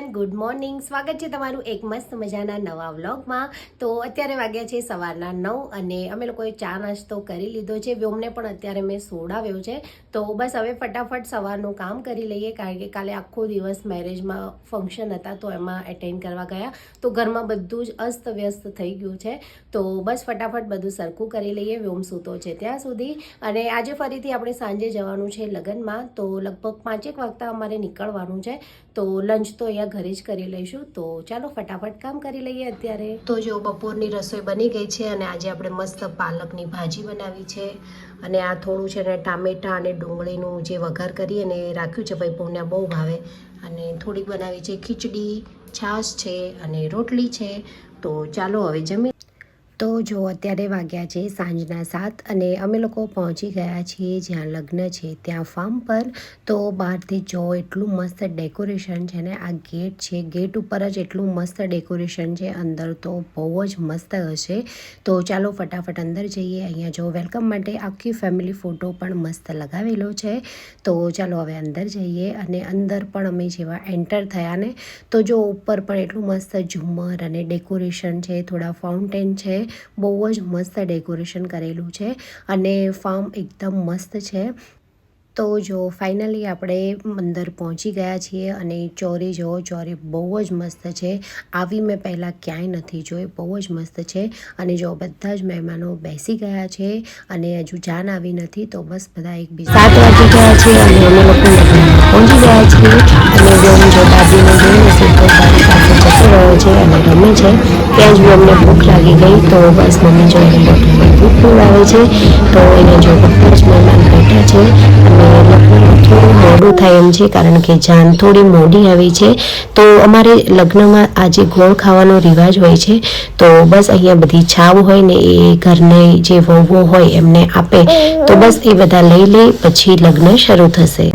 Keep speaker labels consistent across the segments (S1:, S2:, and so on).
S1: Good morning સ્વાગત છે તમારું એક મસ્ત મજાના નવા વ્લોગમાં. તો અત્યારે વાગ્યા છે સવારના નવ અને અમે લોકોએ ચા નાસ્તો કરી લીધો છે. વ્યોમને પણ અત્યારે મેં સોડાવ્યો છે. તો બસ હવે ફટાફટ સવારનું કામ કરી લઈએ, કારણ કે કાલે આખો દિવસ મેરેજમાં ફંક્શન હતા, તો એમાં એટેન્ડ કરવા ગયા. તો ઘરમાં બધું જ અસ્ત વ્યસ્ત થઈ ગયું છે. તો બસ ફટાફટ બધું સરખું કરી લઈએ. વ્યોમ સૂતો છે ત્યાં સુધી. અને આજે ફરીથી આપણે સાંજે જવાનું છે લગ્નમાં. તો લગભગ પાંચેક વાગતા અમારે નીકળવાનું છે. તો લંચ તો અહીંયા ઘરે જ કરી લઈશું. તો ચાલો ફટાફટ કામ કરી લઈએ અત્યારે. તો જો બપોરની રસોઈ બની ગઈ છે અને આજે આપણે મસ્ત પાલકની ભાજી બનાવી છે. અને આ થોડું છે ને ટામેટાં અને ડુંગળીનું જે વઘાર કરીએ અને રાખ્યું છે, ભાઈ પૂર્ણ્યા બહુ ભાવે. અને થોડીક બનાવી છે ખીચડી, છાશ છે અને રોટલી છે. તો ચાલો હવે જમી તો જો અત્યારે વાગ્યા છે સાંજના સાત અને અમે લોકો પહોંચી ગયા છીએ જ્યાં લગ્ન છે ત્યાં ફાર્મ પર. તો બહારથી જો એટલું મસ્ત ડેકોરેશન છે ને, આ ગેટ છે ગેટ ઉપર જ એટલું મસ્ત ડેકોરેશન છે, અંદર તો બહુ જ મસ્ત હશે. તો ચાલો ફટાફટ અંદર જઈએ. અહીંયા જો વેલકમ માટે આખી ફેમિલી ફોટો પણ મસ્ત લગાવેલો છે. તો ચાલો હવે અંદર જઈએ અને અંદર પણ અમે જેવા એન્ટર થયા ને, તો જો ઉપર પણ એટલું મસ્ત ઝુમ્મર અને ડેકોરેશન છે, થોડા ફાઉન્ટેન છે બહુ જ મસ્ત ડેકોરેશન કરેલું છે અને ફાર્મ એકદમ મસ્ત છે. તો જો ફાઇનલી આપણે અંદર પહોંચી ગયા છીએ અને ચોરી જો ચોરી બહુ જ મસ્ત છે. આવી મેં પહેલાં ક્યાંય નથી જોઈ, બહુ જ મસ્ત છે. અને જો બધા જ મહેમાનો બેસી ગયા છે અને હજુ જાન આવી નથી તો બસ બધા એકબીજા સાત વાગી ગયા છે અને અમે લોકો પહોંચી ગયા છીએ. અને જો દાદીને જોઈને સીધો દાદી પાસે જતો રહ્યો છે અને રમે છે ત્યાં જ અમને ભૂખ લાગી ગઈ તો બસ મમ્મી જો એને બોટલમાં ભૂખ પીવડાવે છે, તો એને જો બધા જ મહેમાન બેઠા છે. અને લગ્ન થોડું મોડું થાય એમ છે, કારણ કે જાન થોડી મોડી આવી છે. તો અમારે લગ્નમાં આજે ગોળ ખાવાનો રિવાજ હોય છે. તો બસ અહીંયા બધી છાવ હોય ને એ ઘરને જે વહુઓ હોય એમને આપે. તો બસ એ બધા લઈ લે, પછી લગ્ન શરૂ થશે.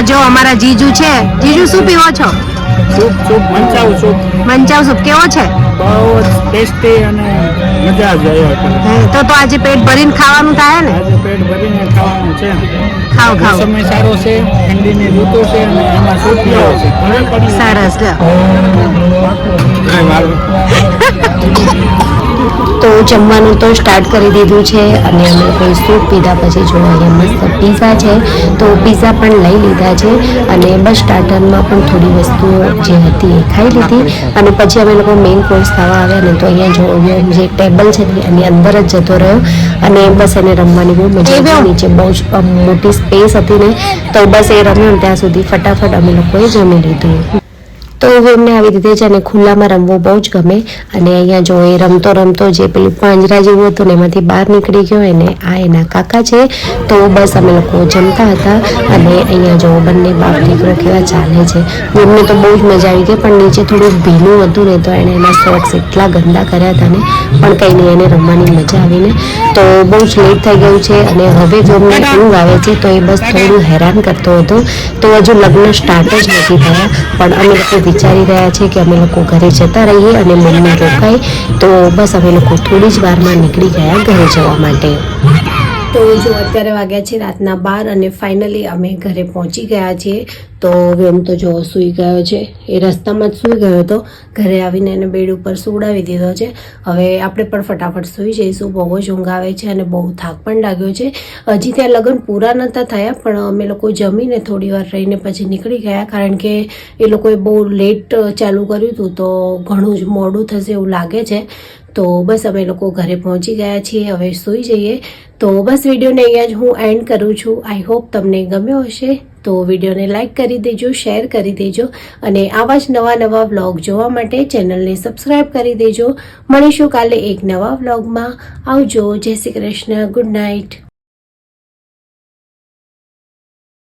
S1: આ જો અમારા જીજુ છે. જીજુ શું પીવો છો?
S2: Soup soup manchow soup.
S1: Manchow soup કેવો છે?
S2: બહુ જ ટેસ્ટી અને મજા જ આવે
S1: તો તો આજે પેટ ભરીને ખાવાનું થાય ને?
S2: આજે પેટ ભરીને ખાવાનું છે.
S1: ખાવ ખાવ
S2: સમય સારો છે ઠંડીની ઋતુ છે અને એમાં સૂપ પીવો છે.
S1: સરસ લ્યો. જમવાનું તો સ્ટાર્ટ કરી દીધું છે અને અમે લોકોએ સૂપ પીધા પછી જો અહીંયા મસ્ત પીઝા છે તો પીઝા પણ લઈ લીધા છે અને બસ સ્ટાર્ટરમાં પણ થોડી વસ્તુઓ જે હતી એ ખાઈ લીધી અને પછી અમે લોકો મેઇન કોર્સ ખાવા આવ્યા ને તો અહીંયા જો જે ટેબલ છે ને એની અંદર જ જતો રહ્યો અને બસ એને રમવાની બહુ મજા આવી નીચે બહુ જ મોટી સ્પેસ હતી ને તો બસ એ રમ્યો ત્યાં સુધી ફટાફટ અમે લોકોએ જમી લીધું. તો હવે એમને આવી રીતે છે અને ખુલ્લામાં રમવું બહુ જ ગમે. અને અહીંયા જો એ રમતો રમતો જે પેલું પાંજરા જેવું હતું ને એમાંથી બહાર નીકળી ગયો હોય ને આ એના કાકા છે. તો બસ અમે લોકો જમતા હતા અને અહીંયા જો બંને બાપ દીકરો કેવા ચાલે છે. એમને તો બહુ જ મજા આવી ગઈ, પણ નીચે થોડું ભીનું હતું ને તો એણે એના શોર્ટ્સ એટલા ગંદા કર્યા હતા ને, પણ કંઈ નહીં, એને રમવાની મજા આવીને. તો બહુ જ લેટ થઈ ગયું છે અને હવે જો અમને ઊંઘ આવે છે તો એ બસ થોડું હેરાન કરતો હતો. તો હજુ લગ્ન સ્ટાર્ટ જ નથી થયા, પણ અમે લોકો વિચારી રહ્યા છે કે અમે લોકો ઘરે જતા રહીએ અને મમ્મી રોકાય, તો બસ અમે લોકો થોડી જ વારમાં નીકળી ગયા ઘરે જવા માટે. તો જો અત્યારે વાગ્યા છે રાતના બાર અને ફાઇનલી અમે ઘરે પહોંચી ગયા છીએ, તો વેમ તો જો સૂઈ ગયો છે. એ રસ્તામાં જ સૂઈ ગયો હતો. ઘરે આવીને એને બેડ ઉપર સુવડાવી દીધો છે. હવે આપણે પણ ફટાફટ સૂઈ જઈશું. બહુ જ ઊંઘ આવે છે અને બહુ થાક પણ લાગ્યો છે. હજી ત્યાં લગ્ન પૂરા નહોતા થયા, પણ અમે લોકો જમીને થોડી વાર રહીને પછી નીકળી ગયા. કારણ કે એ લોકોએ બહુ લેટ ચાલુ કર્યું હતું, તો ઘણું જ મોડું થશે એવું લાગે છે. તો બસ અમે લોકો ઘરે પહોંચી ગયા છીએ, હવે સૂઈ જઈએ. તો બસ વિડીયોને અહીંયા જ હું એન્ડ કરું છું. આઈ હોપ તમને ગમ્યો હશે. તો વિડીયોને લાઇક કરી દેજો શેર કરી દેજો અને આવા જ નવા નવા વ્લોગ જોવા માટે ચેનલને સબસ્ક્રાઈબ કરી દેજો. મળીશું કાલે એક નવા વ્લોગમાં આવજો. જય શ્રી કૃષ્ણ. Good night